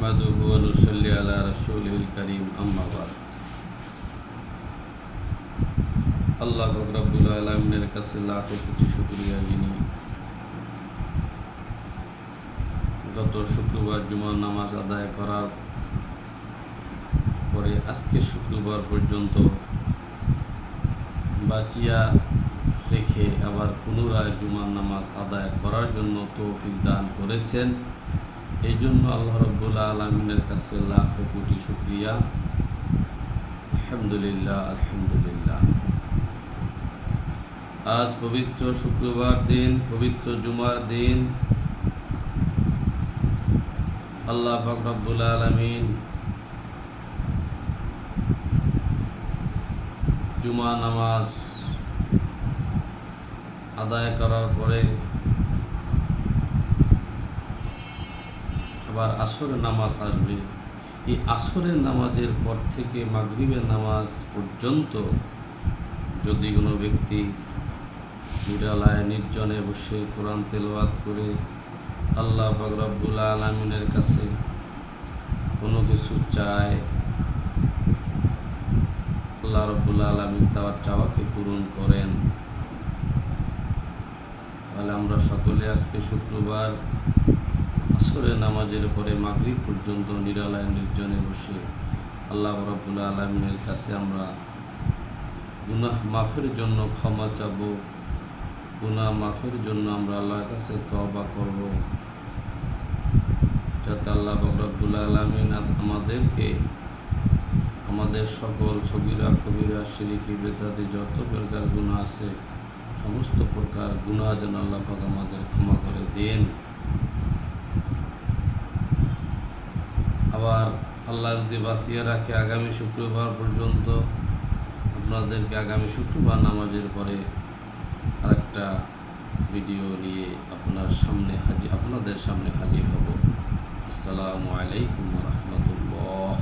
نحمده ونصلي على رسوله الكريم أما بعد আল্লাহ রব্বুল আলমিনের কাছে লাখো কোটি শুক্রিয়া যিনি গত শুক্রবার জুমার নামাজ আদায় করার পরে আজকে শুক্রবার পর্যন্ত বাঁচিয়া রেখে আবার পুনরায় জুমার নামাজ আদায় করার জন্য তৌফিক দান করেছেন এই জন্য আল্লাহ রব্বুল্লা আলমিনের কাছে লাখো কোটি শুক্রিয়া। আলহামদুলিল্লাহ আলহামদুলিল্লাহ। আজ পবিত্র শুক্রবার দিন, পবিত্র জুমার দিন। আল্লাহ রব্বুল আলমিন জুমা নামাজ আদায় করার পরে আবার আসরের নামাজ আসবে। এই আসরের নামাজের পর থেকে মাগরিবের নামাজ পর্যন্ত যদি কোনো ব্যক্তি নিরালায়, নির্জনে বসে কোরআন তেলাওয়াত করে, আল্লাহ বাগরাবুল আলমিনের কাছে কোনো কিছু চায়, আল্লাহ রব্বুল আলমিন তার চাওয়াকে পূরণ করেন। তাহলে আমরা সকলে আজকে শুক্রবার আসরের নামাজের পরে মাগরিব পর্যন্ত নিরালায় নির্জনে বসে আল্লাহ রব্বুল আলমিনের কাছে আমরা গুনাহ মাফের জন্য ক্ষমা চাব, গুনাহ মাফের জন্য আমরা আল্লাহর কাছে তবা করব। যাতে আল্লাহ রব্বুল আলমিন আমাদেরকে, আমাদের সকল ছবিরা, কবিরা, সিরিকি বেদাদি যত প্রকার গুণা আছে, সমস্ত প্রকার গুণা যেন আল্লাহ আমাদের ক্ষমা করে দেন আবার আল্লাহ যদি বাঁচিয়ে রাখে আগামী শুক্রবার পর্যন্ত। আপনাদেরকে আগামী শুক্রবার নামাজের পরে আরেকটা ভিডিও নিয়ে আপনার সামনে হাজির আপনাদের সামনে হাজির হব। আসসালামু আলাইকুম রহমতুল্লাহ।